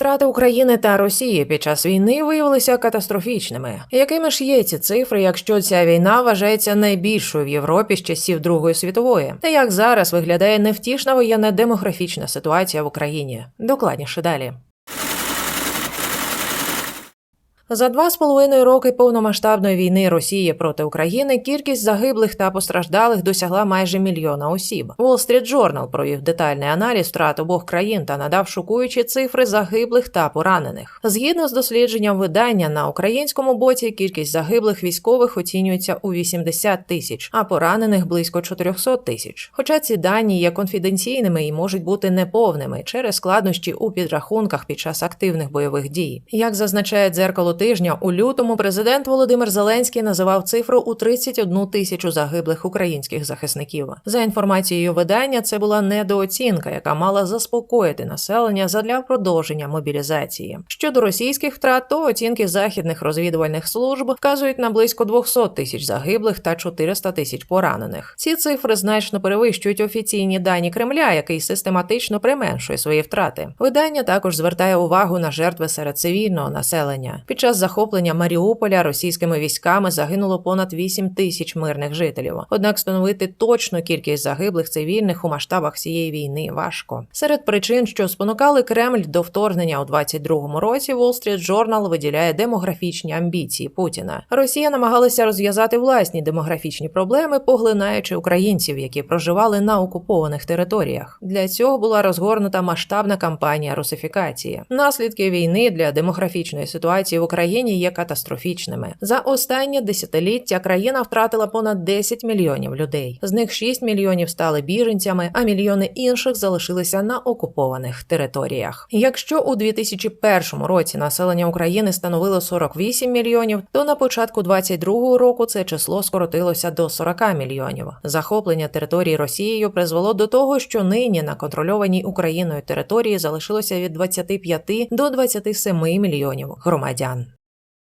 Втрати України та Росії під час війни виявилися катастрофічними. Якими ж є ці цифри, якщо ця війна вважається найбільшою в Європі з часів Другої світової? Та як зараз виглядає невтішна воєнна демографічна ситуація в Україні? Докладніше далі. За два з половиною роки повномасштабної війни Росії проти України кількість загиблих та постраждалих досягла майже мільйона осіб. Wall Street Journal провів детальний аналіз втрат обох країн та надав шокуючі цифри загиблих та поранених. Згідно з дослідженням видання на українському боці, кількість загиблих військових оцінюється у 80 тисяч, а поранених близько 400 тисяч. Хоча ці дані є конфіденційними і можуть бути неповними через складнощі у підрахунках під час активних бойових дій. Як зазначає дзеркало тижня, у лютому президент Володимир Зеленський називав цифру у 31 тисячу загиблих українських захисників. За інформацією видання, це була недооцінка, яка мала заспокоїти населення задля продовження мобілізації. Щодо російських втрат, то оцінки західних розвідувальних служб вказують на близько 200 тисяч загиблих та 400 тисяч поранених. Ці цифри значно перевищують офіційні дані Кремля, який систематично применшує свої втрати. Видання також звертає увагу на жертви серед цивільного населення. Під час захоплення Маріуполя російськими військами загинуло понад 8 тисяч мирних жителів. Однак встановити точну кількість загиблих цивільних у масштабах цієї війни важко. Серед причин, що спонукали Кремль до вторгнення у 22-му році, Wall Street Journal виділяє демографічні амбіції Путіна. Росія намагалася розв'язати власні демографічні проблеми, поглинаючи українців, які проживали на окупованих територіях. Для цього була розгорнута масштабна кампанія русифікації. Наслідки війни для демографічної ситуації в Україні є катастрофічними. За останнє десятиліття країна втратила понад 10 мільйонів людей. З них 6 мільйонів стали біженцями, а мільйони інших залишилися на окупованих територіях. Якщо у 2001 році населення України становило 48 мільйонів, то на початку 2022 року це число скоротилося до 40 мільйонів. Захоплення території Росією призвело до того, що нині на контрольованій Україною території залишилося від 25 до 27 мільйонів громадян.